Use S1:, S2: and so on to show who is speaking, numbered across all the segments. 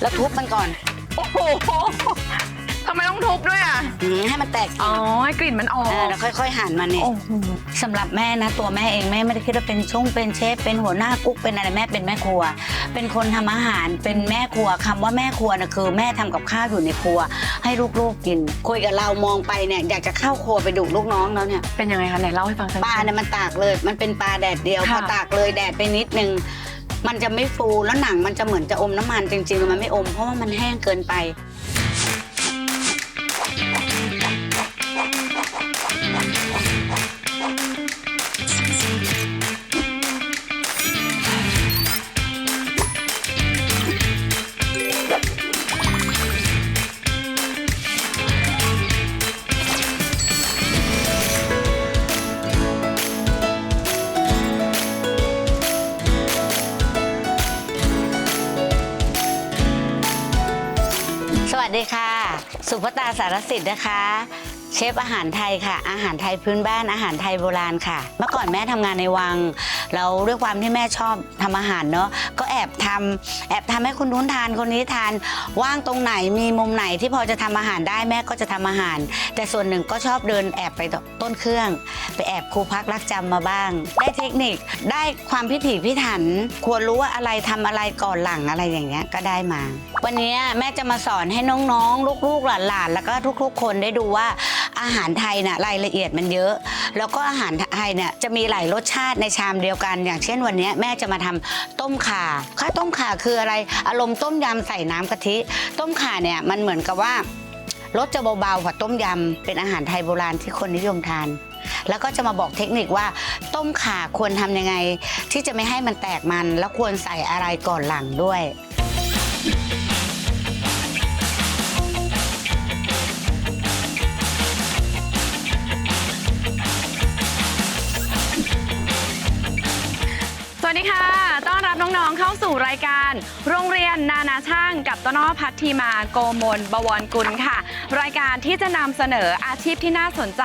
S1: แล้วทุบมันก่อน
S2: โอ้โหทำไมต้องทุบด้วยอะ
S1: อืมให้มันแตก
S2: อ๋อให้กลิ่นมันออก
S1: เออแล้วค่อย ๆหั่นมันเนี่ย
S2: โอ้โห
S1: สำหรับแม่นะตัวแม่เองแม่ไม่ได้คิดว่าเป็นช่งเป็นเชฟเป็นหัวหน้ากุ๊กเป็นอะไรแม่เป็นแม่ครัว เป็นคนทำอาหารเป็นแม่ครัวคำว่าแม่ครัวนะคือแม่ทำกับข้าวอยู่ในครัว ให้ลูกๆกิน คุยกับเรามองไปเนี่ยอยากจะเข้าครัวไปดูลูกน้องแล้วเนี่ย
S2: เป็นยังไงคะไหนเล่าให้ฟังสัก
S1: ปลาเนี่ยมันตากเลย มันเป็นปลาแดดเดียว
S2: ค่ะ
S1: พอตากเลยแดดไปนิดนึง มันจะไม่ฟูแล้วหนังมันจะเหมือนจะอมน้ำมันจริงๆมันไม่อมเพราะว่ามันแห้งเกินไป สุภตาสารสิทธิ์นะคะ เชฟอาหารไทยค่ะ อาหารไทยพื้นบ้านอาหารไทยโบราณค่ะ เมื่อก่อนแม่ทำงานในวัง แล้วด้วยความที่แม่ชอบทำอาหารเนาะก็แอบทำแอบทำให้คนนู้นทานคนนี้ทาน ว่างตรงไหนมีมุมไหนที่พอจะทำอาหารได้แม่ก็จะทำอาหาร แต่ส่วนหนึ่งก็ชอบเดินแอบไปต้นเครื่อง ไปแอบครูพักรักจำมาบ้าง ได้เทคนิคได้ความพิถีพิถัน ควรรู้ว่าอะไรทำอะไรก่อนหลังอะไรอย่างเงี้ยก็ได้มา วันนี้แม่จะมาสอนให้น้องๆ ลูกๆหลานๆแล้วก็ทุกๆ คนได้ดูว่าอาหารไทยน่ะรายละเอียดมันเยอะ แล้วก็อาหารไทยเนี่ยจะมีหลายรสชาติในชามเดียวกัน อย่างเช่นวันนี้แม่จะมาทำต้มข่าข้าต้มข่าคืออะไร อารมณ์ต้มยำใส่น้ำกะทิ ต้มข่าเนี่ยมันเหมือนกับว่ารสจะเบาๆกว่าต้มยำเป็นอาหารไทยโบราณที่คนนิยมทาน แล้วก็จะมาบอกเทคนิคว่า ต้มข่าควรทำยังไง ที่จะไม่ให้มันแตกมัน แล้วควรใส่อะไรก่อนหลังด้วย
S2: สวั ดีค่ะ ต้อนรับน้องๆ เข้าสู่รายการ โรงเรียนนานาช่างกับต้นอ้อพัทธีมาโกมลบวรกุลค่ะ รายการที่จะนำเสนออาชีพที่น่าสนใจ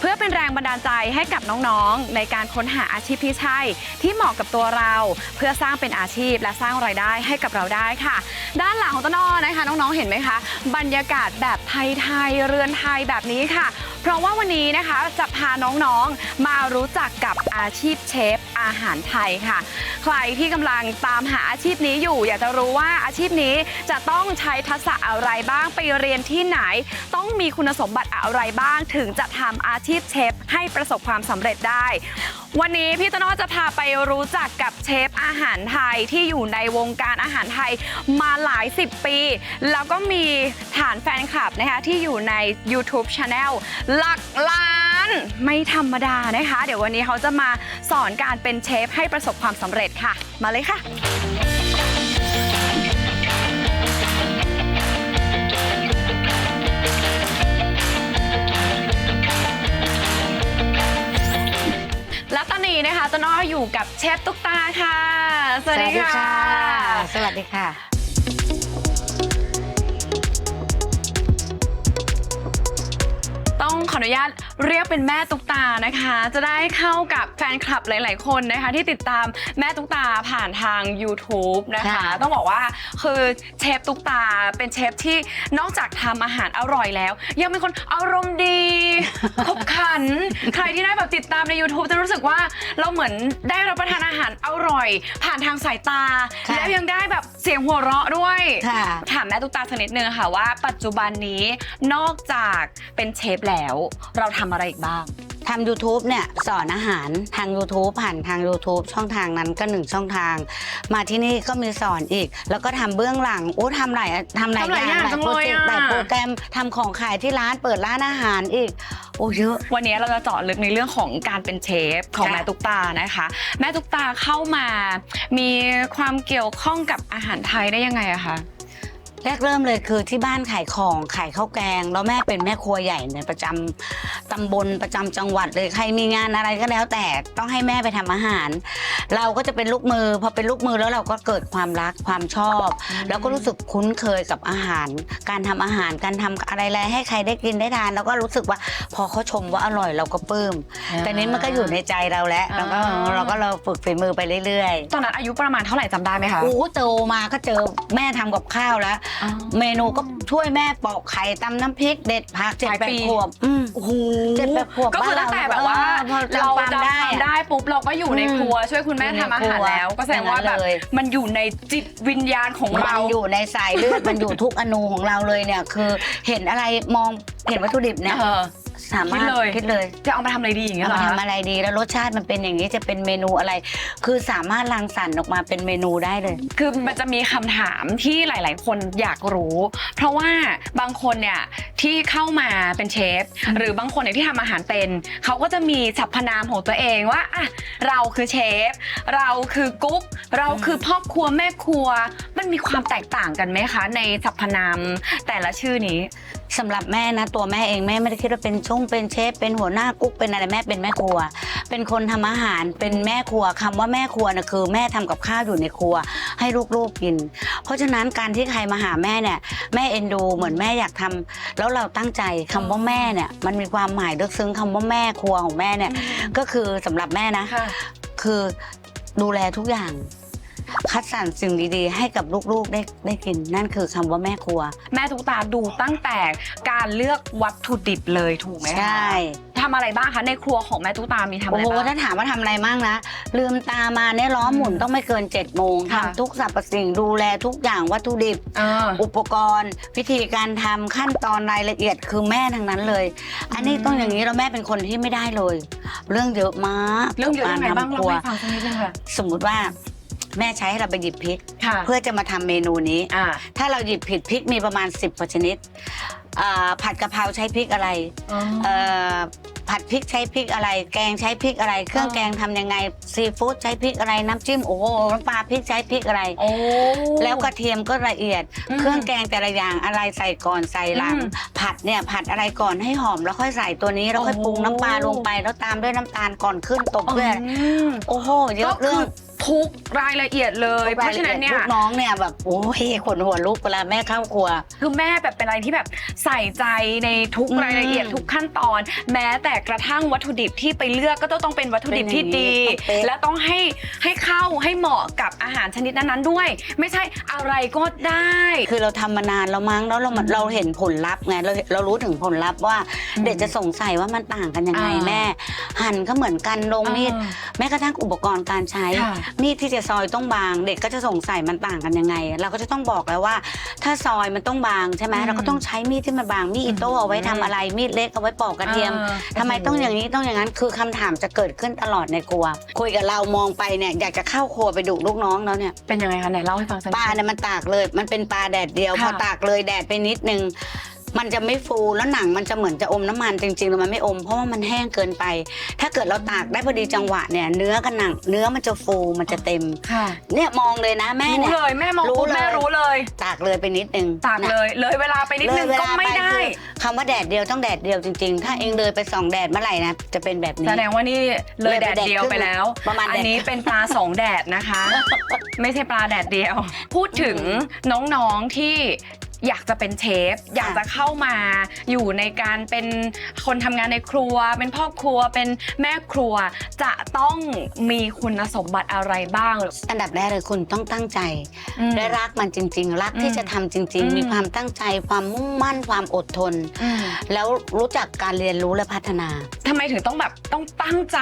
S2: เพื่อเป็นแรงบันดาลใจให้กับน้องๆ ในการค้นหาอาชีพที่ใช่ที่เหมาะกับตัวเรา เพื่อสร้างเป็นอาชีพและสร้างรายได้ให้กับเราได้ค่ะ ด้านหลังของต้นอนะคะ น้องๆ เห็นไหมคะ บรรยากาศแบบไทยๆ เรือนไทยแบบนี้ค่ะ เพราะว่าวันนี้นะคะจะพาน้องๆ มารู้จักกับอาชีพเชฟอาหารไทยค่ะ ใครที่กำลังตามหาอาชีพนี้อยู่ อยากจะรู้ว่าอาชีพนี้จะต้องใช้ทักษะอะไรบ้างไปเรียนที่ไหน ต้องมีคุณสมบัติอะไรบ้าง ถึงจะทำอาชีพเชฟให้ประสบความสำเร็จได้วันนี้พี่ต้นอ้อจะพาไปรู้จักกับเชฟอาหารไทยที่อยู่ในวงการอาหารไทยมาหลายสิบปี แล้วก็มีฐานแฟนคลับนะคะที่อยู่ใน YouTube Channel หลักล้านไม่ธรรมดานะคะ เดี๋ยววันนี้เขาจะมาสอนการเป็นเชฟให้ประสบความสำเร็จค่ะ มาเลยค่ะ และตอนนี้นะคะต้นอ้ออยู่กับเชฟตุ๊กตาค่ะ สวัสดีค่ะ
S1: สวัสดีค่ะ
S2: ขออนุญาตเรียกเป็นแม่ตุ๊กตานะคะ จะได้เข้ากับแฟนคลับหลาย ๆ คนนะคะ ที่ติดตามแม่ตุ๊กตาผ่านทาง YouTube นะคะ
S1: ค่ะ
S2: ต้องบอกว่าคือเชฟตุ๊กตาเป็นเชฟที่นอกจากทำอาหารอร่อยแล้ว ยังเป็นคนอารมณ์ดี ขบขัน ใครที่ได้แบบติดตามใน YouTube จะรู้สึกว่าเราเหมือนได้รับประทานอาหารอร่อย ผ่านทางสายตา
S1: ค่ะ
S2: แล้วยังได้แบบเสียงหัวเราะด้วย
S1: ค่ะ
S2: ถามแม่ตุ๊กตาสักนิดนึงค่ะว่าปัจจุบันนี้นอกจากเป็นเชฟแล้วเราทำอะไรอีกบ้าง
S1: ทำ YouTube เนี่ยสอนอาหารทาง YouTube ผ่านทาง YouTube ช่องทางนั้นก็หนึ่งช่องทาง มาที่นี่ก็มีสอนอีก แล้วก็ทำเบื้องหลังโอ้ทำหลายทำหลาย
S2: ทำหลายอย่าง
S1: หลาย
S2: จัง
S1: โปร
S2: เลย
S1: เจก
S2: อะ
S1: ต์หลายโปรแกรมทำของขายที่ร้านเปิดร้านอาหารอีก โอ้เยอะ
S2: วันนี้เราจะเจาะลึกในเรื่องของการเป็นเชฟของ
S1: ค่ะ
S2: แม่ตุ๊กตานะคะ แม่ตุ๊กตาเข้ามา มีความเกี่ยวข้องกับอาหารไทยได้ยังไงอะคะ
S1: แรกเริ่มเลยคือที่บ้านขายของขายข้าวแกง แล้วแม่เป็นแม่ครัวใหญ่ในประจำตำบลประจำจังหวัดเลยใครมีงานอะไรก็แล้วแต่ต้องให้แม่ไปทำอาหาร เราก็จะเป็นลูกมือพอเป็นลูกมือแล้วเราก็เกิดความรักความชอบ แล้วก็รู้สึกคุ้นเคยกับอาหาร การทำอาหารการทำอะไรๆให้ใครได้กินได้ทานแล้วก็รู้สึกว่าพอเขาชมว่าอร่อยเราก็ปลื้มแต่นี้มันก็อยู่ในใจเราแล้วแล้วก็
S2: อ่า
S1: เราก็เราฝึกฝีมือไปเรื่อยๆ
S2: ตอนนั้นอายุประมาณเท่าไหร่จำได้ไหมคะ
S1: โอ้โหโตมาก็เจอแม่ทำกับข้าวแล้ว
S2: อ๋อ
S1: เมนูก็ช่วยแม่ปอกไข่ตำน้ำพริกเด็ดผักเจ็ด
S2: หลาย
S1: แปด
S2: ปี
S1: ขวบอืม
S2: โอ้โห
S1: เจ็ดแปดขวบ
S2: ก็คือตั้งแต่แบบว่า
S1: เออพอ
S2: เรา
S1: จำความ
S2: จำ
S1: ได้
S2: ความ
S1: อะ
S2: ได้ปุ๊บเราก็อยู่ใน
S1: อืม
S2: ครัว ช่วยคุณแม่
S1: อยู่
S2: ทำ
S1: ใน
S2: อา
S1: ครั
S2: หาร
S1: ว
S2: แล้ว ก็แสดงว่า
S1: อย่างนั้น
S2: แบบ
S1: เลย
S2: มันอยู่ในจิตวิญญาณของ
S1: มั
S2: เรา
S1: นอยู่ในสายเลือด มันอยู่ทุกอนูของเราเลยเนี่ย คือเห็นอะไรมองเห็นวัตถุดิบเนี่ย
S2: เออ
S1: สามารถ
S2: คิดเลย
S1: คิดเลย
S2: จะเอามาทำอะไรดีอย่างเงี้ย
S1: เอา
S2: เหร
S1: มา
S2: อคะ
S1: ทำอะไรดีแล้วรสชาติมันเป็นอย่างนี้จะเป็นเมนูอะไร คือสามารถรังสรรค์ออกมาเป็นเมนูได้เลย
S2: คือมันจะมีคำถามที่หลาย ๆ คนอยากรู้ เพราะว่าบางคนเนี่ยที่เข้ามาเป็นเชฟ หรือบางคนเนี่ยที่ทำอาหารเป็น เขาก็จะมีสรรพนามของตัวเองว่าอะเราคือเชฟ เราคือกุ๊ก เราคือพ่อครัวแม่ครัว มันมีความแตกต่างกันไหมคะ ในสรรพนามแต่ละชื่อนี้
S1: สำหรับแม่นะตัวแม่เองแม่ไม่ได้คิดว่าเป็นช่งเป็นเชฟเป็นหัวหน้ากุ๊กเป็นอะไรแม่เป็นแม่ครัว เป็นคนทำอาหารเป็นแม่ครัวคำว่าแม่ครัวนะคือ แม่ทำกับข้าวอยู่ในครัว ให้ลูกๆกิน เพราะฉะนั้นการที่ใครมาหาแม่เนี่ยแม่เอ็นดูเหมือนแม่อยากทำแล้วเราตั้งใจคำว่าแม่เนี่ยมันมีความหมายลึกซึ้งคำว่าแม่ครัวของแม่เนี่ยก็คือสำหรับแม่นะ
S2: ค่ะ
S1: คือดูแลทุกอย่าง คัดสรรสิ่งดีๆ ให้กับลูกๆได้ได้กิน นั่นคือคำว่าแม่ครัว
S2: แม่ทุกตาดูตั้งแต่การเลือกวัตถุดิบเลยถูกไหมคะ
S1: ใช่
S2: ทำอะไรบ้างคะในครัวของแม่ตุ๊กตามีทำอะ
S1: โอ้
S2: ไร
S1: โห
S2: บ้าง
S1: ถ้าถามว่าทำอะไรมั่งนะ ลืมตามาเนี่ยล้อหมุนต้องไม่เกิน7จ็ดโมง
S2: ค่ะ
S1: ทำทุกสรรพสิ่งดูแลทุกอย่างวัตถุดิบ
S2: เออ
S1: อุปกรณ์ วิธีการทำขั้นตอนรายละเอียดคือแม่ทั้งนั้นเลย อันนี้
S2: อืม
S1: ต้องอย่างนี้แล้วแม่เป็นคนที่ไม่ได้เลย เรื่องเยอะมาก
S2: เรื่องเยอะยังไงบ้าง
S1: ก
S2: เรา
S1: รทำครัว
S2: ให้ฟังสักนิดนึงค่ะ
S1: สมมุติว่า แม่ใช้ให้เราไปหยิบพริก
S2: ค่ะ
S1: เพื่อจะมาทำเมนูนี้
S2: อ่า
S1: ถ้าเราหยิบผิดพริกมีประมาณ 10กว่าชนิดอ่าผัดกะเพราใช้พริกอะไรเอ่อผัดพริกใช้พริกอะไร แกงใช้พริกอะไร เครื่อง
S2: อ๋อ
S1: แกงทำยังไงซีฟู้ดใช้พริกอะไรน้ำจิ้มโอ้โหน้ำปลาพริกใช้พริกอะไร
S2: โอ้
S1: แล้วกระเทียมก็ละเอียด
S2: อืม
S1: เครื่องแกงแต่ละอย่างอะไรใส่ก่อนใส่หลัง
S2: อืม
S1: ผัดเนี่ยผัดอะไรก่อนให้หอมแล้วค่อยใส่ตัวนี้แล้วค่อยปรุง
S2: โอ้
S1: น้ำปลาลงไป แล้วตามด้วยน้ำตาลก่อนขึ้นตบด้วย
S2: ม
S1: โอ้โหเย
S2: ก็
S1: อะ
S2: คื
S1: เรื่อ
S2: อง ทุกรายละเอียดเลย เพราะฉะนั้นเนี่ย
S1: ลูกน้องเนี่ยแบบโอ้ยขนหัวลุกเวลาแม่เข้าครัว
S2: คือแม่แบบเป็นอะไรที่แบบใส่ใจในทุก
S1: อืม
S2: รายละเอียดทุกขั้นตอน แม้แต่กระทั่งวัตถุดิบที่ไปเลือกก็ต้องเป็นวัตถุดิบที่ดี
S1: เป็นอย่างนี้ต้องเป๊ะ
S2: และต้องให้ให้เข้าให้เหมาะกับอาหารชนิดนั้นๆด้วย ไม่ใช่อะไรก็ได้
S1: คือเราทำมานานแล้วมั้งแล้วเราเราเห็นผลลัพธ์ไงเราเรารู้ถึงผลลัพธ์ว่า
S2: อืม
S1: เด็กจะสงสัยว่ามันต่างกันยังไง
S2: อ่า
S1: แม่ หั่นก็เหมือนกันลงมีด
S2: อ่า
S1: แม้กระทั่งอุปกรณ์การใช้
S2: ค่ะ
S1: มีดที่จะซอยต้องบาง เด็กก็จะสงสัยมันต่างกันยังไง เราก็จะต้องบอกแล้วว่า ถ้าซอยมันต้องบางใช่ไหม
S2: อืม
S1: เราก็ต้องใช้มีดที่มันบางมีดอิโต้เอาไว้ทำอะไรมีดเล็กเอาไว้ปอกกระเทียม
S2: อ่า
S1: ทำไมต้องอย่างนี้ต้องอย่างนั้นคือคำถามจะเกิดขึ้นตลอดในครัว คุยกับเรามองไปเนี่ยอยากจะเข้าครัวไปดุลูกน้องแล้วเนี่ย
S2: เป็นยังไงคะไหนเล่าให้ฟังสัก
S1: ปลา
S2: นิด
S1: เนี่ยมันตากเลย มันเป็นปลาแดดเดียว
S2: ค่ะ
S1: พอตากเลยแดดไปนิดนึง มันจะไม่ฟูแล้วหนังมันจะเหมือนจะอมน้ำมันจริงๆแล้วมันไม่อมเพราะว่ามันแห้งเกินไป ถ้าเกิดเราตากได้พอดีจังหวะเนี่ยเนื้อกับหนังเนื้อมันจะฟูมันจะเต็ม
S2: ค่ะ
S1: เนี่ยมองเลยนะแม่
S2: รู้
S1: เนี่ย
S2: เลยแม่มอง
S1: รู้
S2: ปุ๊บ
S1: เลย
S2: แม่รู้เลย
S1: ตากเลยไปนิดนึง
S2: ตาก
S1: นะ
S2: เลย เลยเวลาไปนิดนึง
S1: เลยเว
S2: ก็
S1: ลา
S2: ไม่
S1: ป
S2: ได้
S1: คือคำว่าแดดเดียวต้องแดดเดียวจริง ๆ ถ้าเองเลยไปสองแดดเมื่อไหร่นะจะเป็นแบบนี้
S2: แสดงว่านี่เลย
S1: เลย
S2: แด
S1: ไป
S2: ดเดียว
S1: แดดครึ่ง
S2: ไปแล้ว
S1: ประมาณ
S2: อัน
S1: แดด
S2: นี้เป็นปลาสองแดดนะคะ ไม่ใช่ปลาแดดเดียว พูดถึงน้องๆที่ อยากจะเป็นเชฟอยากจะเข้ามาอยู่ในการเป็นคนทำงานในครัว เป็นพ่อครัวเป็นแม่ครัว จะต้องมีคุณสมบัติอะไรบ้าง
S1: อันดับแรกเลยคุณต้องตั้งใจ
S2: อืม
S1: และรักมันจริง ๆ รัก
S2: อืม
S1: ที่จะทำจริง
S2: อืม
S1: ๆ มีความตั้งใจความมุ่งมั่นความอดทน
S2: อืม
S1: แล้วรู้จักการเรียนรู้และพัฒนา
S2: ทำไมถึงต้องแบบต้องตั้งใจ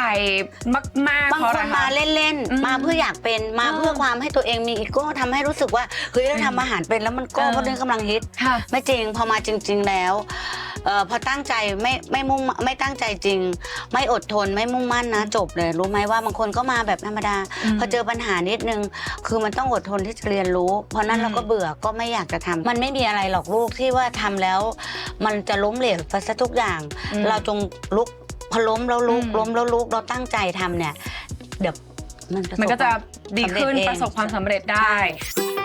S2: มากๆ
S1: บาง
S2: เพราะ
S1: ค
S2: อะไร
S1: น
S2: คะ
S1: มาเล่น
S2: อืม
S1: ๆ มาเพื่ออยากเป็นมา
S2: อ่า
S1: เพื่อความให้ตัวเองมีอีโก้ทำให้รู้สึกว่าเฮ้ยเรา
S2: อืม
S1: ทำอาหารเป็นแล้วมันโก้
S2: เออ
S1: เพราะเรื่องกำลังฮิต
S2: ค่ะ
S1: ไม่จริงพอมาจริง ๆแล้วเออพอตั้งใจไม่ไม่มุ่งไม่ตั้งใจจริง ไม่อดทนไม่มุ่งมั่นนะจบเลย รู้ไหมว่าบางคนก็มาแบบธรรมดา
S2: อืม
S1: พอเจอปัญหานิดนึง คือมันต้องอดทนที่จะเรียนรู้ เพราะนั้น
S2: อืม
S1: เราก็เบื่อก็ไม่อยากจะทำมันไม่มีอะไรหรอกลูกที่ว่าทำแล้ว มันจะล้มเหลวไปซะทุกอย่าง
S2: อืม
S1: เราจงลุกพอล้มแล้วลุก
S2: อืม
S1: ล้มแล้วลุกเราตั้งใจทำเนี่ยเดี๋ยวมันประสบ
S2: มันก็จะดีขึ้น
S1: สำเร็จเอง
S2: ประสบความสำเร็จได้
S1: ใ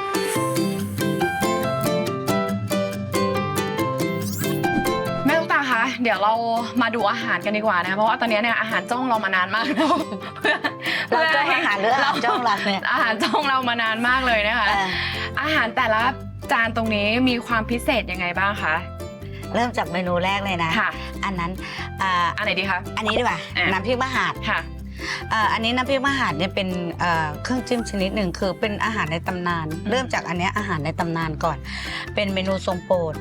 S1: เดี๋
S2: ยวเรามาดูอาหารกันดีกว่านะเพราะว่าตอนนี้เนี่ยอาหารจ้องเรามานานมากแล้ว
S1: เราจ้องอาหารหรืออาหารจ้องเราเนี่ย
S2: อาหารจ้องเรามานานมากเลยนะคะ
S1: เออ
S2: อาหารแต่ละจานตรงนี้มีความพิเศษยังไงบ้างคะ
S1: เริ่มจากเมนูแรกเลยนะ
S2: ค่ะ
S1: อันนั้นอ่า
S2: อันไหนดีคะ
S1: อันนี้ดีกว่า
S2: อะ
S1: น้ำพริกมะหาด
S2: ค่ะ
S1: อ่าอันนี้น้ำพริกมะหาดเนี่ยเป็นเอ่อเครื่องจิ้มชนิดหนึ่งคือเป็นอาหารในตำนาน
S2: อืม
S1: เริ่มจากอันเนี้ยอาหารในตำนานก่อน เป็นเมนูทรงโปรด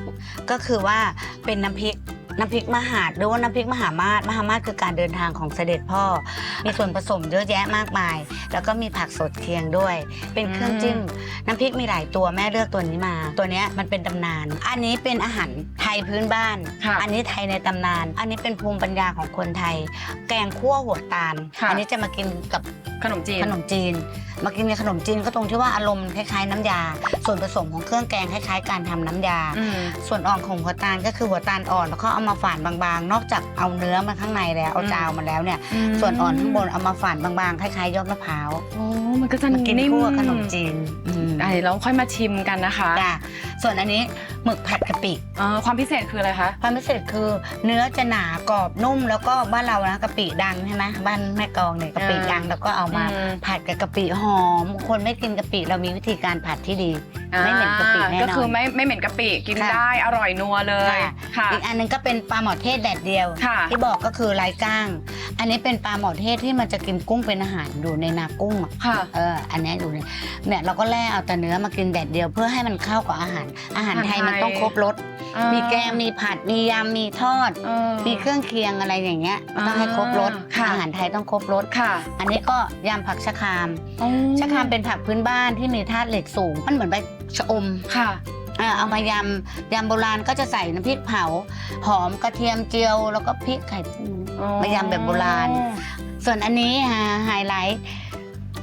S1: ก็คือว่าเป็นน้ำพริก น้ำพริกมหาดหรือว่าน้ำพริกมหามาศมหามาศคือการเดินทางของเสด็จพ่อ มีส่วนผสมเยอะแยะมากมาย แล้วก็มีผักสดเคียงด้วย เป็นเครื่องจิ้มน้ำพริกมีหลายตัวแม่เลือกตัวนี้มา ตัวเนี้ยมันเป็นตำนาน อันนี้เป็นอาหารไทยพื้นบ้าน
S2: ค่ะ
S1: อันนี้ไทยในตำนาน อันนี้เป็นภูมิปัญญาของคนไทย แกงคั่วหัวตาล
S2: ค่ะ
S1: อันี้จะมากินกับ
S2: ขนมจีน
S1: ขนมจีน มากินในขนมจีนก็ตรงที่ว่าอารมณ์คล้ายๆน้ำยา ส่วนผสมของเครื่องแกงคล้ายๆ การทำน้ำยา
S2: อืม
S1: ส่วนอ่อนของหัวตาลก็คือหัวตาลอ่อนแล้วก็เอามาฝานบางๆ นอกจากเอาเนื้อมาข้างในแล้วเอา
S2: อืม
S1: จาวมาแล้วเนี่ยส่วนอ่อนข้างบนเอามาฝานบางๆคล้ายๆยอดมะพร้าว
S2: โอ้มันก็จะ
S1: มากิน
S2: นิ่ม
S1: คู่กับขนมจีนอืม
S2: อะเดี๋ยวเราค่อยมาชิมกันนะคะ
S1: จ้ะส่วนอันนี้หมึกผัดกะปิ
S2: เอ่อความพิเศษคืออะไรคะ
S1: ความพิเศษคือเนื้อจะหนากรอบนุ่มแล้วก็บ้านเรานะกะปิดังใช่ไหมบ้านแม่กลองเนี่ยกะปิ
S2: เออ
S1: ดังแล้วก็เอามา
S2: อืม
S1: ผัดกับกะปิหอม คนไม่กินกะปิเรามีวิธีการผัดที่ดี ไม่เหม็นกะปิแน่นอน
S2: ก็คือไม่ไม่เหม็นกะปิกิน
S1: ค่ะ
S2: ได้อร่อยนัวเลย
S1: ค่ะ
S2: ค่ะ
S1: อีกอันหนึงก็เป็นปลาหมอเทศแดดเดียว
S2: ค่ะ
S1: ที่บอกก็คือลายก้าง อันนี้เป็นปลาหมอเทศที่มันจะกินกุ้งเป็นอาหารอยู่ในนากุ้งอะ
S2: ค่ะ
S1: เอออันเนี้ยอยู่เนี่ยเนี่ยเราก็แล่เอาแต่เนื้อมากินแดดเดียวเพื่อให้มันเข้ากับอาหาร อาหารไทย
S2: อาหารไทย
S1: มันต้องครบรสมีแกงมีผัดมียำมีทอด
S2: เออ
S1: มีเครื่องเคียงอะไรอย่างเงี้ย
S2: อ่า
S1: ต้องให้ครบรส
S2: ค่ะ
S1: อาหารไทยต้องครบรส
S2: ค่ะ
S1: อันนี้ก็ยำผักชะคราม
S2: อ๋อ
S1: ชะครามเป็นผักพื้นบ้านที่มีธาตุเหล็กสูง มันเหมือนใบชะอม
S2: ค่ะ
S1: อ่าเอามายำยำโบราณก็จะใส่น้ำพริกเผา หอมกระเทียมเจียว แล้วก็พริกไข่ปู มายำแบบโบราณ ส่วนอันนี้ฮะไฮไลท์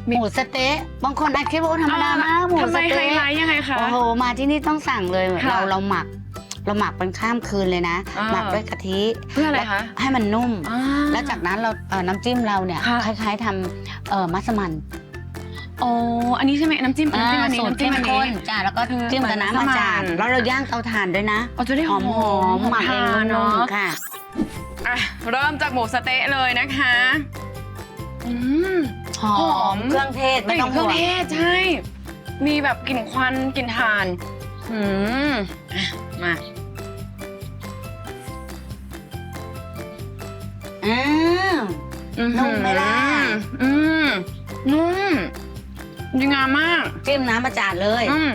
S1: หมูสะเต๊ะบางคนอาจคิดว่าธรรมดามากหมู
S2: ทำไม
S1: สะ
S2: ไฮ
S1: เต๊ะ
S2: ไลท์ยังไงคะ
S1: โอ้โหมาที่นี่ต้องสั่งเลย
S2: ค่ะ
S1: เราเราหมัก เราหมักเป็นข้ามคืนเลยนะ
S2: อ่า
S1: หมักด้วยกะทิ
S2: เพื่ออะไรคะ
S1: ให้มันนุ่ม
S2: อ่า
S1: แล้วจากนั้นเราเอ่อน้ำจิ้มเราเนี่ย
S2: ค่ะ
S1: คล้าย ๆทำเอ่อมัสมั่น
S2: อ๋ออันนี้ใช่ไหมน้ำจิ้มน้ำจิ้มอันนี้
S1: สูตร
S2: น้ำจิ้
S1: เข้
S2: ม
S1: ม
S2: อัน
S1: ข้น
S2: นี้
S1: จ้าแล้วก็
S2: คือ
S1: จิ้มกับน้ำ
S2: เหมื
S1: มา
S2: อนมัสมั่
S1: จาน
S2: น
S1: แล้วเราย่างเตาถ่านด้วยนะ
S2: อ๋อจะได้
S1: ห
S2: ห
S1: อ
S2: อ
S1: ม
S2: ม
S1: หอมหมักเอง
S2: ทาน
S1: นุ่
S2: เนาะ
S1: มๆค่ะ
S2: อะ เริ่มจากหมูสะเต๊ะเลยนะคะอืม
S1: หอ
S2: หอ
S1: ม
S2: ม
S1: เครื่องเทศไม่
S2: กลิ่
S1: ต้อนง
S2: เครื่
S1: ห่
S2: อง
S1: วง
S2: เทศใช่ มีแบบกลิ่นควันกลิ่นถ่านอืมอะมา
S1: อ้าว
S2: อื้อ
S1: นุ่มไหมล่ะ
S2: อืมนุ่มดีงามมาก
S1: จิ้มน้ำมาจานเลย
S2: อืม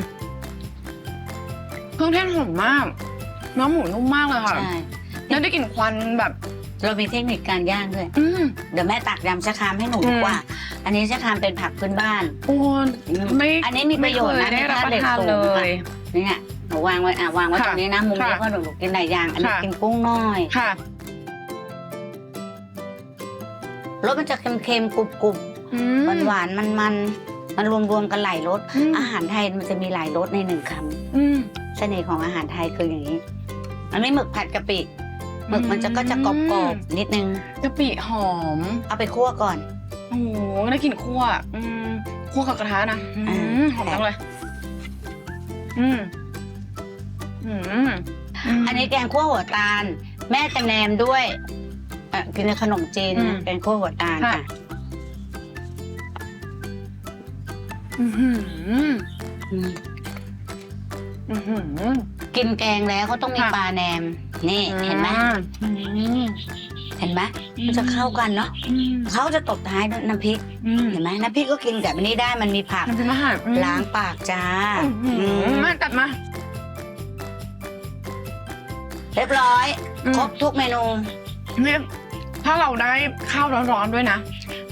S2: เครื่องเทศหอมมาก เนื้อหมูนุ่มมากเลยค่ะ
S1: ใช่
S2: แล้วได้กลิ่นควันแบบ
S1: เรามีเทคนิคการย่างด้วย
S2: อืม
S1: เดี๋ยวแม่ตักยำชะครามให้หนู
S2: อืม
S1: ดีกว่า อันนี้ชะครามเป็นผักพื้นบ้าน
S2: โอ้ไม่
S1: อันนี้มีประโยชน์นะ
S2: ไม่เคยได้รับประทาน
S1: มี
S2: เล
S1: ธาตุเหล็กสูง
S2: ย
S1: เนี่ยหนูวางไว้อะวางไว้
S2: ค่ะ
S1: ตรงนี้นะมุมนี้
S2: ค่ะ
S1: ก็หนูกินหลายอย่าง อันนี้
S2: ค่ะ
S1: กินกุ้งน้อย
S2: ค่ะ
S1: รสมันจะเค็มๆกรุบ
S2: อื
S1: ๆ
S2: ม
S1: หวานๆมันมันๆมันรวมๆกันหลายรส
S2: อืม
S1: อาหารไทยมันจะมีหลายรสในหนึ่งค
S2: อืมำ
S1: เสน่ห์ของอาหารไทยคืออย่างนี้ อันนี้หมึกผัดกะปิ หมึกมันจะก็จะกรอบๆนิดนึง
S2: กะปิหอม
S1: เอาไปคั่วก่อน
S2: โอ้โหได้กลิ่นคั่วอืมคั่วกับกระทะนะอืม
S1: อ่า
S2: หอมจังเลย อืมอืม
S1: อันนี้แกงคั่วหัวตาล แม่จะแนมด้วยเอ่อกินกับขนมจีนนะแกงคั่วหัวตาลค่ะ
S2: อือหือ
S1: อืม
S2: อือหือ
S1: กินแกงแล้วก็ต้องมี
S2: ค่ะ
S1: ปลาแหนม นี่เห็นไหม
S2: อืม
S1: เห็นไหมมันจะเข้ากันเนาะ
S2: อืม
S1: เขาจะตบท้ายด้วยน้ำพริก
S2: อืม
S1: เห็นไหมน้ำพริกก็กินกับอันนี้ได้มันมีผัก
S2: มันเป็นอาหารอืม
S1: ล้างปากจ้า
S2: อื้อหือ
S1: อืม
S2: มาตัดมา
S1: เรียบร้อย
S2: อืม
S1: ครบทุกเมนู
S2: เนี่ยถ้าเราได้ข้าวร้อนๆด้วยนะ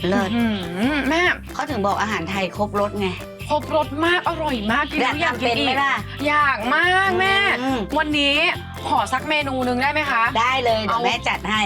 S1: เลิศ
S2: อื้อหือแม่
S1: เขาถึงบอกอาหารไทยครบรสไง
S2: ครบรสมากอร่อยมากกิน
S1: อยา
S2: แล้
S1: ก
S2: วอยาก
S1: ทำ
S2: กิ
S1: เป็นน
S2: อี
S1: ไหม
S2: ก
S1: ล่ะ
S2: อยากมากแม่
S1: อืม
S2: วันนี้ขอสักเมนูหนึ่งได้ไหมคะ
S1: ได้เลยเดี๋ยว
S2: เอา
S1: แม่จัดให้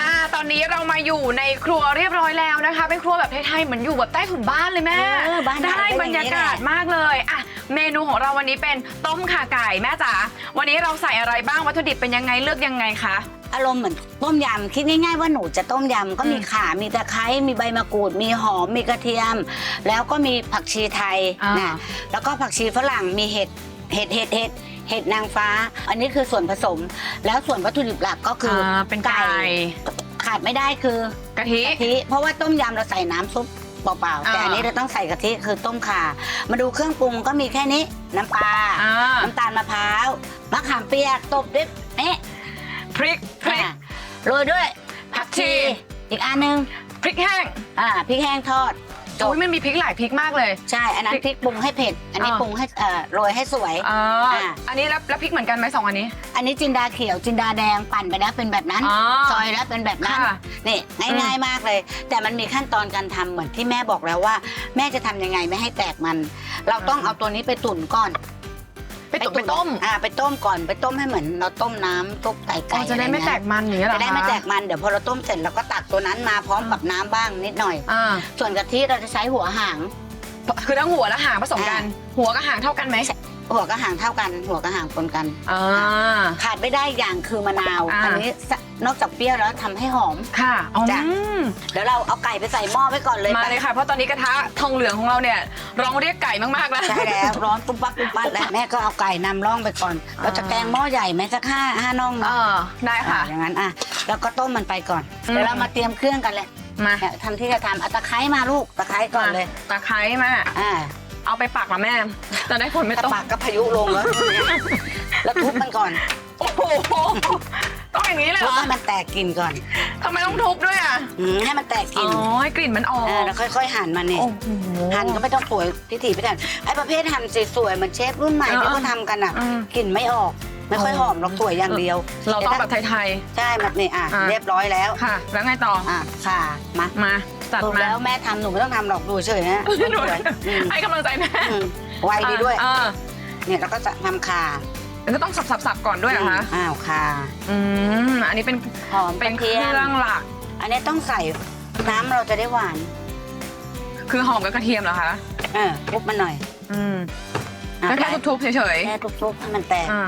S2: อ่าตอนนี้เรามาอยู่ในครัวเรียบร้อยแล้วนะคะ เป็นครัวแบบไทยๆเหมือนอยู่แบบใต้ถุนบ้านเลยแม่
S1: เออบ้าน
S2: ได้
S1: เราเป็น
S2: บรรยากาศ
S1: อย่างนี้แหละ
S2: มากเลยอะ เมนูของเราวันนี้เป็นต้มข่าไก่แม่จ๋าวันนี้เราใส่อะไรบ้างวัตถุดิบเป็นยังไงเลือกยังไงคะ
S1: อารมณ์เหมือนต้มยำคิดง่ายๆว่าหนูจะต้มยำก็มี
S2: อืม
S1: ข่ามีตะไคร้มีใบมะกรูด มีหอมมีกระเทียม แล้วก็มีผักชีไทย
S2: อ่าน
S1: นะแล้วก็ผักชีฝรั่งมีเห็ดเห็ดเห็ดเห็ดเห็ดนางฟ้า อันนี้คือส่วนผสม แล้วส่วนวัตถุดิบหลักก็คืออา
S2: เป็นไก่
S1: ขาดไม่ได้คือกะ
S2: ทิ
S1: กะทิเพราะว่าต้มยำเราใส่น้ำซุป เปล่าๆ
S2: อ่า
S1: แต่อันนี้เราต้องใส่กะทิคือต้มข่า มาดูเครื่องปรุงก็มีแค่นี้ น้ำปลา
S2: อ่า
S1: น้ำตาลมะพร้าว มะขามเปียก ตบด้วยเอ๊ะ
S2: พริกพริก
S1: อะโรยด้วย ผักชี
S2: ผักชี
S1: อีกอันหนึง
S2: พริกแห้ง
S1: อ่าพริกแห้งทอด จบ
S2: โอ้ยมันมีพริกหลายพริกมากเลย
S1: ใช่ อันนั้น
S2: พริก
S1: พริกปรุงให้เผ็ด อันนี้
S2: อ่า
S1: ปรุงให้เอ่อโรยให้สวย
S2: อ่า
S1: อ่า
S2: อันนี้แล้วแล้วพริกเหมือนกันไหมสองอันนี้
S1: อันนี้จินดาเขียวจินดาแดงปั่นไปแล้วเป็นแบบนั้น
S2: อ๋อ
S1: ซอยแล้วเป็นแบบนั้น
S2: ค่ะ
S1: นี่ง่ายๆมากเลย แต่มันมีขั้นตอนการทำเหมือนที่แม่บอกแล้วว่า แม่จะทำยังไงไม่ให้แตกมัน เราต้อง
S2: อ่า
S1: เอาตัวนี้ไปตุ๋นก่อน
S2: ไปตุ๋นไปต้ม
S1: อ่าไปต้มก่อนไปต้มให้เหมือนเราต้มน้ำต้มไก่
S2: อ๋
S1: ไก่
S2: อจะได้ไม่แตกมันอย่างเงี้ยเหรอ
S1: จะได้ไม่
S2: คะ
S1: แตกมันเดี๋ยวพอเราต้มเสร็จเราก็ตักตัวนั้นมาพร้อมกับน้ำบ้างนิดหน่อย
S2: อ่า
S1: ส่วนกะทิเราจะใช้หัวหาง
S2: คือทั้งหัวและหางผสมกัน หัวกับหางเท่ากันไหม
S1: หัวกับหางเท่ากัน หัวกับหางปนกัน
S2: อ่า
S1: ขาดไม่ได้อย่างคือมะนาว
S2: อ่า
S1: อันนี้สะนอกจากเปรี้ยวแล้วทำให้หอม
S2: ค่ะอ๋อ
S1: จ้ะเดี๋ยวเราเอาไก่ไปใส่หม้อไว้ก่อนเลย
S2: มาเลยค่ะ เพราะตอนนี้กระทะทองเหลืองของเราเนี่ยร้องเรียกไก่มากๆแล้ว
S1: ใช่แล้วร้อนปุ๊บปั๊บปุ๊บปั๊บแล้วแม่ก็เอาไก่นำร่องไปก่อน
S2: อ่า
S1: เราจะแกงหม้อใหญ่ไหมสักห้าห้าน่อง
S2: เอ
S1: เนาะ
S2: อได้ค่ะ
S1: อ่าอย่างนั้นอะแล้วก็ต้มมันไปก่อน
S2: อืม
S1: เดี๋ยวเรามาเตรียมเครื่องกันเลย
S2: มา
S1: เนี่ยทำที่จะทำเอาตะไคร้มาลูกตะไคร้ก่อนเลย
S2: ตะไคร้มา
S1: อ่า
S2: เอาไปปักเหรอแม่จะได้ผลไม่
S1: ตะ
S2: ตก
S1: ปากก็พายุลงแล้วแล้วทุบมันก่อน
S2: โอ้โหต้องอย่างนี้เลย
S1: ทุ
S2: เห
S1: บ
S2: รอ
S1: ให้มันแตกกลิ่นก่อน
S2: ทำไมต้องทุบด้วยอะ
S1: อืมให้มันแตกก
S2: อ๋
S1: ลิ่
S2: อนให้กลิ่นมันออก
S1: เออแล้วค่อยๆหั่นมันนี่
S2: โอ้โห
S1: หั่นก็ไม่ต้องสวยพิถีพิถันไอ้ประเภทหั่นสวยๆเหมือนเชฟรุ่นใหม่
S2: เออ
S1: ที่เขาทำกันอะ
S2: อืม
S1: กลิ่นไม่ออก ไม่ค่อยหอมหรอกสวยอย่างเดียว
S2: เราต้องแบบไทย
S1: ใช่มันนี่อะ
S2: อะ
S1: เรียบร้อยแล้ว
S2: ๆ ค่ะ แล้วไงต่อ
S1: อะค่ะมา
S2: มา จัด
S1: ถูก
S2: มา
S1: แล้วแม่ทำหนูไม่ต้องทำหรอกดูเฉยๆนะ
S2: หนู
S1: สวยอืม
S2: ให้กำลังใจแม่
S1: อืมไวดีด้วย
S2: เออ
S1: เนี่ยเราก็จะทำข่า
S2: แล้วก็ต้องสับๆๆก่อนด้วยเหรอคะ
S1: อ้าวข่า
S2: อืมอันนี้เป็น
S1: หอม
S2: เป็น
S1: กระ
S2: เค
S1: เทีย
S2: รื่อง
S1: ม
S2: หลัก
S1: อันนี้ต้องใส่น้ำเราจะได้หวาน
S2: คือหอมกับกระเทียมเหรอคะ
S1: เออทุบมันหน่อย
S2: อืม
S1: อะ
S2: แล้วแค่ทุบๆเฉย
S1: แค่ทุบๆให้มันแตก
S2: ๆอ่า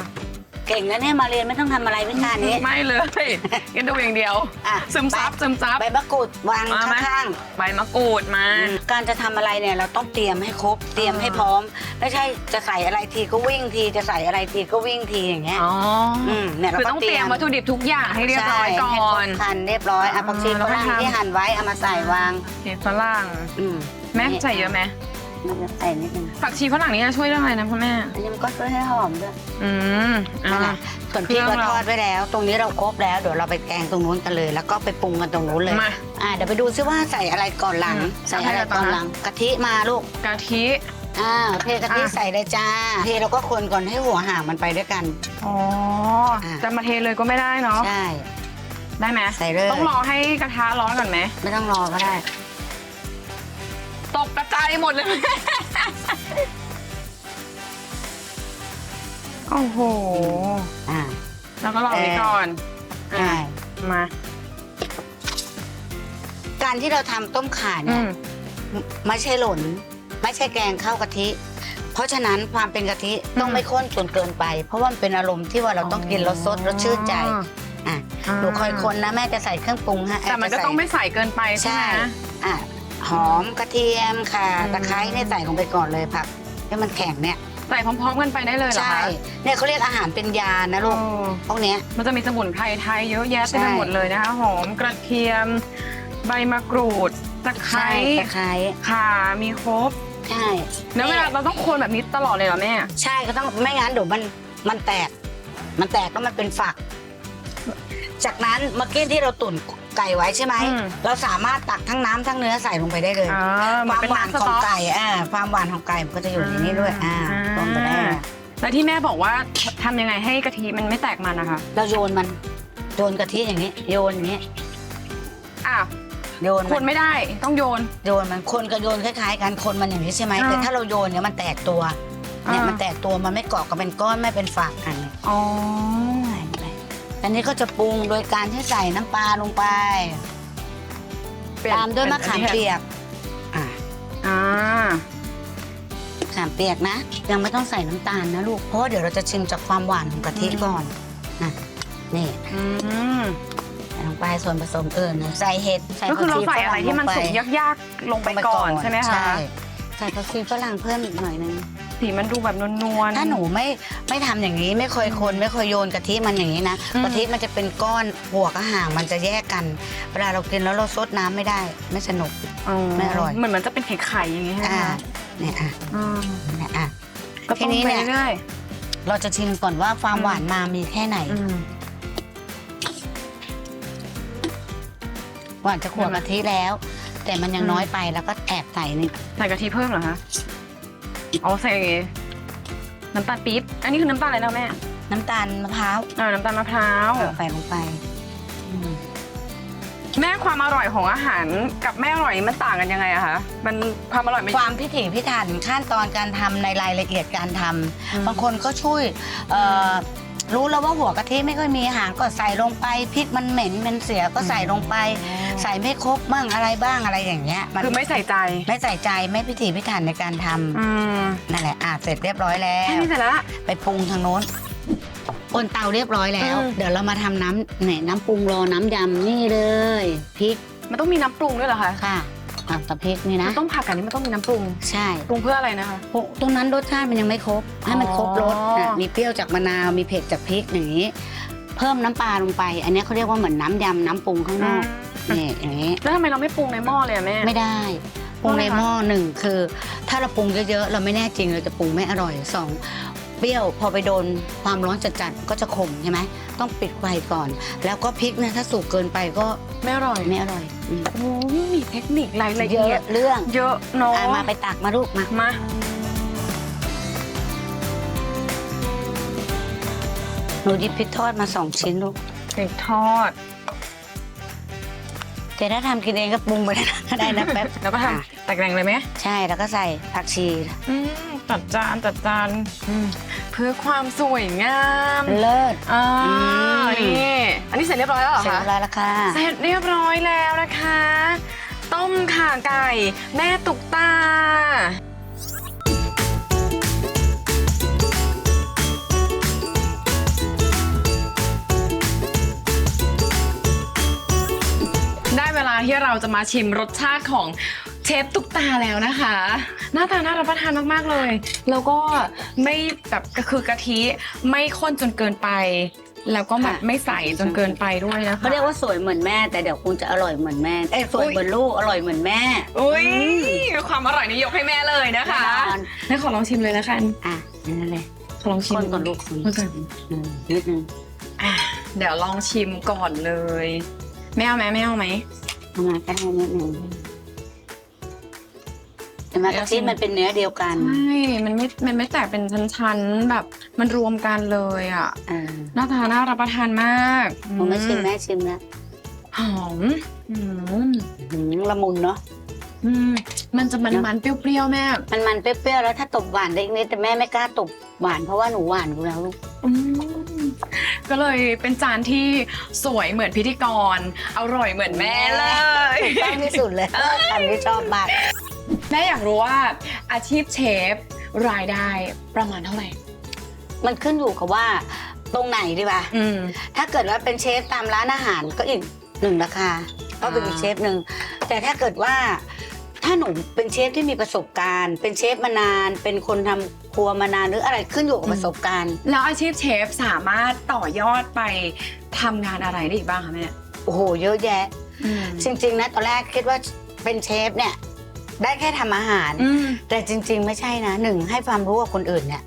S1: เก่งนะเนี่ยมาเรียนไม่ต้องทำอะไรวิชานี้
S2: ไม่เลยกันดูอย่างเดียว
S1: อะ
S2: ซึมซับซึมซับ
S1: ใบมะกรูดวาง
S2: มาไหม
S1: ข้าง
S2: ใบมะกรูดมา
S1: ๆอืมการจะทำอะไรเนี่ยเราต้องเตรียมให้ครบเตรียมให้พร้อม ไม่ใช่จะใส่อะไรทีก็วิ่งทีจะใส่อะไรทีก็วิ่งทีอย่างเงี้ย
S2: อ๋ออ
S1: มเนี่ยเรา
S2: คือ
S1: ก็
S2: ต้องเตรียมวัตถุดิบทุกอย่างให้เรียบร้อยก่
S1: ใช่ให้
S2: อ
S1: คร
S2: น
S1: บทันเรียบร้อยอะผักชี
S2: แล้
S1: ฝ
S2: วก็
S1: รั่ง
S2: ทำ
S1: ที่หั่นไว้เอามาใส่วาง
S2: เห็ดฝรั่ง
S1: อืม
S2: แม่ใส่เยอะไหม
S1: มันจะใส่นิดนึง
S2: ผักชีฝรั่งนี่จะช่วยเรื่องอะไรนะคุณแม่
S1: อันนี้มันก็ช่วยให้หอมด้วย
S2: อืมอ่า
S1: นั่นแหละส่วนพริก
S2: เครื่
S1: เรา
S2: องเรา
S1: ทอดไว้แล้ว ตรงนี้เราครบแล้วเดี๋ยวเราไปแกงตรงนู้นกันเลย แล้วก็ไปปรุงกันตรงนู้นเลย
S2: มา
S1: อ่าเดี๋ยวไปดูซิว่าใส่อะไรก่อนหลัง
S2: อืม
S1: ใส่อะไร
S2: เอาให้เรา
S1: ก่อน
S2: ตอน
S1: หลัง กะทิมาลูก
S2: กะทิ
S1: อ่าเทกะทิ
S2: อะ
S1: ใส่เลยจ้า เทแล้วก็คนก่อนให้หัวห่างมันไปด้วยกัน
S2: อ๋อ
S1: อะ
S2: จะมาเทเลยก็ไม่ได้เนาะ
S1: ใช่
S2: ได้ไหม
S1: ใส่เลย
S2: ต้องรอให้กระทะร้อนก่อนไหม
S1: ไม่ต้องรอก็ได้
S2: ตกกระจายหมดเลย โอ้โห
S1: อ่า
S2: แล้วก็รอไว้ก่อน
S1: ใช่
S2: มา
S1: การที่เราทำต้มข่า
S2: อื
S1: เนี่ย
S2: ม
S1: ไม่ใช่หล่น ไม่ใช่แกงข้าวกะทิ เพราะฉะนั้นความเป็นกะทิต้อง
S2: อืม
S1: ไม่ข้นจนเกินไป เพราะว่ามันเป็นอารมณ์ที่ว่าเราต้องกินรสสดรสชื่นใจอะหนูคอยคนนะแม่จะใส่เครื่องปรุงฮะ
S2: แต่มันก็
S1: จะใส่
S2: ต้องไม่ใส่เกินไปใช่
S1: ใช่
S2: ไหม
S1: อะ หอมกระเทียมค่ะ
S2: อืม
S1: ตะไคร้เนี่ยใส่ลงไปก่อนเลยผักให้มันแข็งเนี่ย
S2: ใส่พร้อมๆกันไปได้เลยเหรอ
S1: ใช่
S2: คะ
S1: เนี่ยเขาเรียกอาหารเป็นยานะลูก
S2: โอ้
S1: พวกเนี้ย
S2: มันจะมีสมุนไพรไทยเยอะแยะเต็มไป
S1: ใช่
S2: หมดเลยนะคะหอมกระเทียม ใบมะกรูดตะไคร้
S1: ใช่ตะไคร้
S2: ข่ามีครบ
S1: ใช่
S2: แล้วเวลาเราต้องคนแบบนี้ตลอดเลยเหรอแม่
S1: ใช่ก็ต้องไม่งั้นเดี๋ยวมันมันแตก มันแตกแล้วมันเป็นฝัก จากนั้นเมื่อกี้ที่เราตุ๋นไก่ไว้ใช่ไหม
S2: อืม
S1: เราสามารถตักทั้งน้ำทั้งเนื้อใส่ลงไปได้เลย
S2: อ่า
S1: ค
S2: มัน
S1: วาม
S2: เป็น
S1: หวาน
S2: น้ำส
S1: ของ
S2: ต๊อก
S1: ไก่อ่าความหวานของไก่มันก็จะอยู่ในนี้ด้วยอ่า
S2: อ่า
S1: ลงไปได้เลย
S2: แล้วที่แม่บอกว่าทำยังไงให้กะทิมันไม่แตกมันนะคะ
S1: เราโยนมันโยนกะทิอย่างนี้ โยนอย่างนี้
S2: อ้าว
S1: โยน
S2: ค
S1: มัน
S2: นไม่ได้ต้องโยน
S1: โยนมันคนกับโยนคล้ายๆกันคนมันอย่างนี้ใช่ไหม
S2: อ่า
S1: แต่ถ้าเราโยนเนี่ยมันแตกตัวเนี่ย
S2: อ่ามั
S1: มันแตกตัวมันไม่เกาะกันเป็นก้อนไม่เป็นฝักอันนี้
S2: อ๋อ
S1: ใส่ไป อันนี้ก็จะปรุงโดยการที่ใส่น้ำปลาลงไป ตามด้วยมะขามเปียกอ่า
S2: อ่า
S1: มะขามเปียกนะ ยังไม่ต้องใส่น้ำตาลนะลูก เพราะว่าเดี๋ยวเราจะชิมจากความหวานของกะทิก่อนนะนี่
S2: อืม
S1: ใส่ลงไปส่วนผสมอื่นนะใส่เห็ดใส่
S2: ก็คือเรา
S1: ผัชี
S2: ใส่อะไรที่มันสุก
S1: ฝง
S2: ยากๆ ลงไปก่อนใช่ไหมคะ
S1: ใช่ ใส่ผักชีฝรั่งเพิ่มอีกหน่อยนึง
S2: สีมันดูแบบนวลๆ
S1: ถ้าหนูไม่ไม่ทำอย่างนี้ไม่เคยคนไม่เคยโยนกะทิมันอย่างนี้นะ
S2: อืม
S1: กะทิมันจะเป็นก้อนหัวกับหางมันจะแยกกัน เวลาเรากินแล้วเราซดน้ำไม่ได้ ไม่สนุกไม่อร่อย
S2: เหมือนมันจะเป็นไข่ๆอย่างงี้ใช่ไหม
S1: อ่า
S2: คะ
S1: เนี่ยอะ
S2: อืม
S1: เนี่ยอะ
S2: ก็ต้ม
S1: ทีนี้
S2: ไป
S1: เนี่ย
S2: เรื่อย
S1: เราจะชิมก่อนว่าความ
S2: อืม
S1: หวานมามีแค่ไหน
S2: ๆอืม
S1: หวานจะขวด
S2: ใช่ไหม
S1: กะทิแล้ว แต่มันยัง
S2: อืม
S1: น้อยไปแล้วก็แอบใส่นี่
S2: ใส่กะทิเพิ่มเหรอคะ อ๋อใส่น้ำตาลปี๊บ อันนี้คือน้ำตาลอะไรนะแม่
S1: น้ำตาลมะพร้าว
S2: อ่าน้ำตาลมะพร้าว
S1: ใส่ลงไปอืม
S2: แม่ความอร่อยของอาหารกับแม่อร่อยนี่มันต่างกันยังไงอะคะ มันความอร่อยมัน
S1: ความพิถีพิถันขั้นตอนการทำในรายละเอียดการทำ
S2: อืม
S1: บางคนก็ช่วยเอ่อ รู้แล้วว่าหัวกะทิไม่ค่อยมีหางก็ใส่ลงไปพริกมันเหม็นมันเสียก็ใส่ลงไป ใส่ไม่ครบบ้างอะไรบ้างอะไรอย่างเงี้ยมัน
S2: คือไม่ใส่ใจ
S1: ไม่ใส่ใจไม่พิถีพิถันในการทำ
S2: อืม
S1: นั่นแหละอะเสร็จเรียบร้อยแล้
S2: แค่
S1: ว
S2: นี้เสร็จแล้ว
S1: ไปปรุงทางโน้นบนเตาเรียบร้อยแล้ว
S2: อืม
S1: เดี๋ยวเรามาทำน้ำเนี่ยน้ำปรุงรอน้ำยำนี่เลยพริก
S2: มันต้องมีน้ำปรุงด้วยเหรอคะ
S1: ค่ะ อะกับพริกนี่นะ
S2: มันต้องผักกันนี้มันต้องมีน้ำปรุง
S1: ใช่
S2: ปรุงเพื่ออะไรนะคะ
S1: ตรงนั้นรสชาติมันยังไม่ครบ ให้มันครบรส
S2: อ๋อ
S1: นะมีเปรี้ยวจากมะนาวมีเผ็ดจากพริกอย่างนี้ เพิ่มน้ำปลาลงไป อันนี้เขาเรียกว่าเหมือนน้ำยำน้ำปรุงข้างนอกนี่อย่างนี้
S2: แล้วทำไมเราไม่ปรุงในหม้อเลยอะแม่
S1: ไม่ได้ปรุงในหม้อหนึ่งคือ ถ้าเราปรุงเยอะๆเราไม่แน่จริงเราจะปรุงไม่อร่อยสอง เปรี้ยวพอไปโดนความร้อนจัดๆก็จะขมใช่ไหมต้องปิดไฟก่อน แล้วก็พริกเนี่ยถ้าสุกเกินไปก็
S2: ไม่อร่อย
S1: ไม่อร่อยอืม
S2: โอ้มีเทคนิครายละ
S1: เย
S2: เอียด
S1: อะเรื่อง
S2: เยอะเนาะ
S1: อะมาไปตักมาลูกมา
S2: มา
S1: หนูหยิบพริกทอดมาสองชิ้นลูก
S2: เด็กทอด
S1: แต่ถ้าทำกินเองก็ปรุงไปก็ได้นะแป๊บ
S2: แล้วก็ท
S1: อะำ
S2: ตักแรงเลยไหม
S1: ใช่แล้วก็ใส่ผักชี
S2: อืมจัดจานจัดจานอืมเพื่อความสวยงาม
S1: เลิศ
S2: อ่า
S1: อืม
S2: นี่อันนี้เสร็จเรียบร้อยแล้วเหรอ
S1: เสร็จ
S2: คะ
S1: เรียบร้อยแล้วค่ะ
S2: เสร็จเรียบร้อยแล้วนะคะ ต้มข่าไก่ แม่ตุกตา ที่เราจะมาชิมรสชาติของเชฟตุกตาแล้วนะคะ หน้าตาน่ารับประทานมากๆเลย แล้วก็ไม่แบบก็คือกะทิไม่ข้นจนเกินไป แล้วก็แบบ
S1: ค่ะ
S2: ไม่ใสจนเกินไปด้วยนะคะ
S1: เขาเรียกว่าสวยเหมือนแม่ แต่เดี๋ยวคงจะอร่อยเหมือนแม่เอ้ยสวย
S2: อุ๊ย
S1: เหมือนลูกอร่อยเหมือนแม่
S2: อุ้ยความอร่อยนี่ยกให้แม่เลยนะคะ
S1: แน่นอน
S2: แม่ขอลองชิมเลยแล้วกัน
S1: อะนั่นเลย
S2: ขอลองชิม
S1: คนก่อนลูกคน
S2: คนก่อน
S1: อืมนิดนึง
S2: อะเดี๋ยวลองชิมก่อนเลยแม่เอาไหมแม่เอาไหม
S1: ทำงานก็ได้นิดนึงเห็นไหม
S2: เดี๋ยว
S1: กะทิ
S2: ชิม
S1: มันเป็นเนื้อเดียวกัน
S2: ใช่ มันไม่ มันไม่แตกเป็นชั้นๆ แบบ มันรวมกันเลยอะ
S1: อ่า
S2: หน้าตาน่ารับประทานมาก
S1: ผมไม่ชิมแม่ชิมนะ
S2: หอมอืม
S1: หืมละมุนเนาะ
S2: อืมมันจะมันมันๆเปรี้ยวๆแม่
S1: มันมันๆเปรี้ยวๆแล้วถ้าตบหวานได้อีกนิดแต่แม่ไม่กล้าตบหวานเพราะว่าหนูหวานอยู่แล้วลูก
S2: อืม ก็เลยเป็นจานที่สวยเหมือนพิธีกร อร่อยเหมือนแม่เลย
S1: ถูกต้องที่สุดเลยอันที่ชอบมาก
S2: แม่อยากรู้ว่าอาชีพเชฟรายได้ประมาณเท่าไหร่
S1: มันขึ้นอยู่กับว่าตรงไหนดีป่ะ
S2: อืม
S1: ถ้าเกิดว่าเป็นเชฟตามร้านอาหารก็อีกหนึ่งราคา ก็เป็นอีก
S2: อ่า
S1: เชฟหนึ่ง แต่ถ้าเกิดว่า ถ้าหนูเป็นเชฟที่มีประสบการณ์ เป็นเชฟมานาน เป็นคนทำครัวมานานหรืออะไรขึ้นอยู่กับประสบการณ์
S2: แล้วอาชีพเชฟสามารถต่อยอดไปทำงานอะไรได้อีกบ้างคะแม่
S1: โอ้โห เยอะแยะ จริง ๆ นะ ตอนแรกคิดว่าเป็นเชฟเนี่ย ได้แค่ทำอาหาร
S2: อืม
S1: แต่จริง ๆ ไม่ใช่นะหนึ่งให้ความรู้กับคนอื่นเนี่ย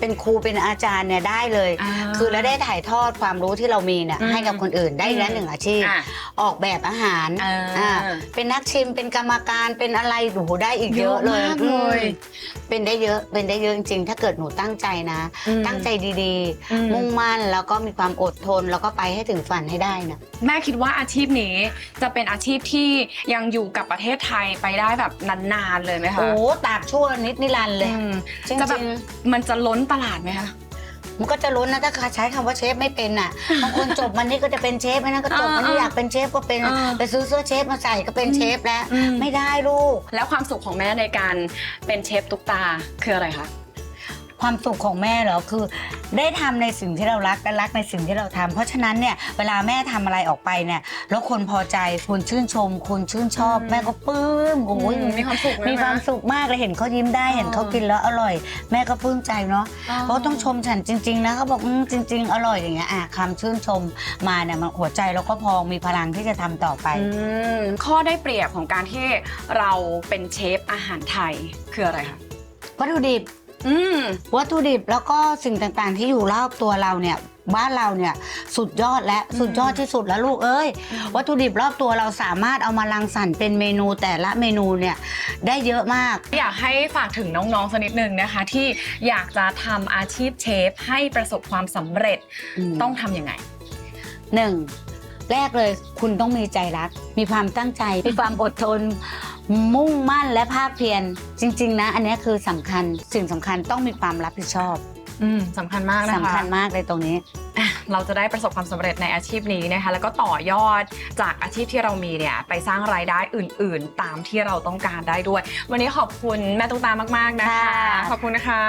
S1: เป็นครูเป็นอาจารย์เนี่ยได้เลย
S2: อ่า
S1: คือแล้วได้ถ่ายทอดความรู้ที่เรามีเนี่ย
S2: อืม
S1: ให้กับคนอื่นได้
S2: อืม
S1: แล้วหนึ่งอาชีพ
S2: อะ
S1: ออกแบบอาหาร
S2: อ่า
S1: อ่าเป็นนักชิมเป็นกรรมการเป็นอะไรโอ้โหได้อีกเยอะเลย
S2: เยอะมากเลย
S1: อืมเป็นได้เยอะเป็นได้เยอะจริงๆ ถ้าเกิดหนูตั้งใจนะ
S2: อืม
S1: ตั้งใจดี
S2: อืม
S1: ๆ มุ่งมั่นแล้วก็มีความอดทนแล้วก็ไปให้ถึงฝันให้ได้นะ
S2: แม่คิดว่าอาชีพนี้จะเป็นอาชีพที่ยังอยู่กับประเทศไทยไปได้แบบนานๆเลยไหมคะ
S1: โอ้ตากชั่วนิดนิรันดร์เลย
S2: อืม
S1: จริง
S2: จะแบบ
S1: ๆ
S2: มันจะล้นตลาดไหมคะ
S1: มันก็จะล้นนะถ้าใช้คำว่าเชฟไม่เป็นอะบางคนจบมันนี่ก็จะเป็นเชฟไม่นั่นก็จบ
S2: อ่า
S1: มันนี่อยากเป็นเชฟก็เป็น
S2: อ่า
S1: ไปซื้อเสื้อเชฟมาใส่ก็เป็นเชฟแล้ว
S2: อืม
S1: ไม่ได้ลูก
S2: แล้วความสุขของแม่ในการเป็นเชฟตุ๊กตาคืออะไรคะ
S1: ความสุขของแม่เหรอคือ ได้ทำในสิ่งที่เรารักและรักในสิ่งที่เราทำเพราะฉะนั้นเนี่ยเวลาแม่ทำอะไรออกไปเนี่ยแล้วคนพอใจคนชื่นชม คนชื่นชอบ
S2: อืม
S1: แม่ก็ปลื้มโอ้ย
S2: อืมมีความสุขเลยนะ
S1: มีความสุขมากเลยเห็นเขายิ้มได้
S2: อ๋อ
S1: เห็นเขากินแล้วอร่อย แม่ก็ปลื้มใจเนาะ
S2: อ๋อ
S1: เพราะต้องชมฉันจริง ๆ นะเขาบอกอืมจริง ๆ อร่อยอย่างเงี้ยอะคำชื่นชมมาเนี่ยมันหัวใจเราก็พองมีพลังที่จะทำต่อไป
S2: อืมข้อได้เปรียบของการที่เราเป็นเชฟอาหารไทยคืออะไรคะ
S1: วัตถุดิบ
S2: อืม
S1: วัตถุดิบแล้วก็สิ่งต่างๆ ที่อยู่รอบตัวเราเนี่ย บ้านเราเนี่ยสุดยอดและ
S2: อืม
S1: สุดยอดที่สุดแล้วลูกเอ้ย วัตถุดิบรอบตัวเราสามารถเอามารังสรรค์เป็นเมนูแต่ละเมนูเนี่ยได้เยอะมาก
S2: อยากให้ฝากถึงน้องๆสักนิดนึงนะคะ ที่อยากจะทำอาชีพเชฟให้ประสบความสำเร็จ
S1: อืม
S2: ต้องทำยังไง
S1: หนึ่งแรกเลยคุณต้องมีใจรัก มีความตั้งใจ มีความอดทน มุ่งมั่นและภาคเพียรจริง ๆ นะ อันนี้คือสำคัญสิ่งสำคัญต้องมีความรับผิดชอบ
S2: อืมสำคัญมากนะคะ
S1: สำคัญมากเลยตรงนี้
S2: อะเราจะได้ประสบความสำเร็จในอาชีพนี้นะคะแล้วก็ต่อยอดจากอาชีพที่เรามีเนี่ยไปสร้างรายได้อื่น ๆ ตามที่เราต้องการได้ด้วย วันนี้ขอบคุณแม่ตุ๊กตามากๆนะคะ
S1: ค่ะ
S2: ขอบคุณนะคะ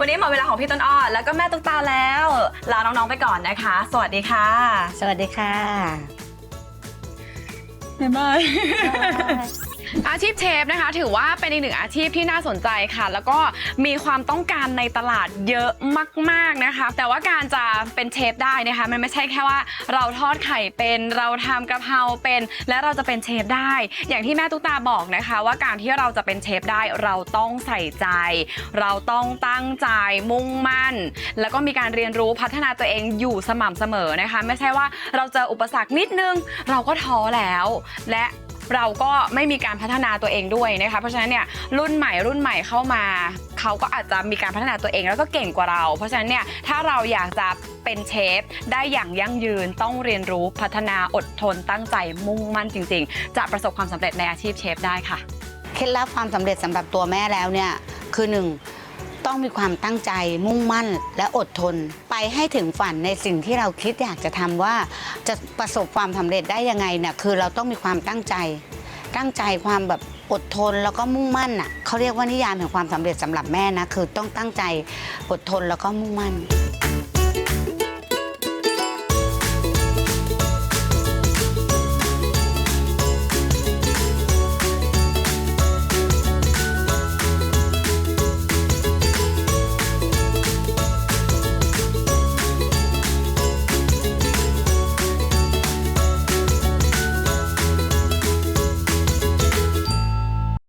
S2: วันนี้หมดเวลาของพี่ต้นอ้อแล้วก็แม่ตุ๊กตาแล้วลาน้องๆไปก่อนนะคะ สวัสดีค่ะ
S1: สวัสดีค่ะ
S2: บ๊ายบาย อาชีพเชฟนะคะ ถือว่าเป็นอีกหนึ่งอาชีพที่น่าสนใจค่ะ แล้วก็มีความต้องการในตลาดเยอะมาก ๆนะคะ แต่ว่าการจะเป็นเชฟได้นะคะ มันไม่ใช่แค่ว่าเราทอดไข่เป็นเราทำกะเพราเป็น และเราจะเป็นเชฟได้ อย่างที่แม่ตุ๊กตาบอกนะคะ ว่าการที่เราจะเป็นเชฟได้เราต้องใส่ใจ เราต้องตั้งใจมุ่งมั่น แล้วก็มีการเรียนรู้พัฒนาตัวเองอยู่สม่ำเสมอนะคะ ไม่ใช่ว่าเราเจออุปสรรคนิดนึงเราก็ท้อแล้ว และ เราก็ไม่มีการพัฒนาตัวเองด้วยนะคะเพราะฉะนั้นเนี่ยรุ่นใหม่รุ่นใหม่เข้ามาเขาก็อาจจะมีการพัฒนาตัวเองแล้วก็เก่งกว่าเรา เพราะฉะนั้นเนี่ยถ้าเราอยากจะเป็นเชฟได้อย่างยั่งยืนต้องเรียนรู้พัฒนาอดทนตั้งใจมุ่งมั่นจริง ๆ จะประสบความสำเร็จในอาชีพเชฟได้ค่ะ
S1: เคล็ดลับความสำเร็จสำหรับตัวแม่แล้วเนี่ยคือหนึ่งต้องมีความตั้งใจมุ่งมั่นและอดทน ไปให้ถึงฝันในสิ่งที่เราคิดอยากจะทำว่าจะประสบความสำเร็จได้ยังไงเนี่ยคือเราต้องมีความตั้งใจ ตั้งใจความแบบอดทนแล้วก็มุ่งมั่นอะเขาเรียกว่านิยามแห่งความสำเร็จสำหรับแม่นะคือต้องตั้งใจอดทนแล้วก็มุ่งมั่น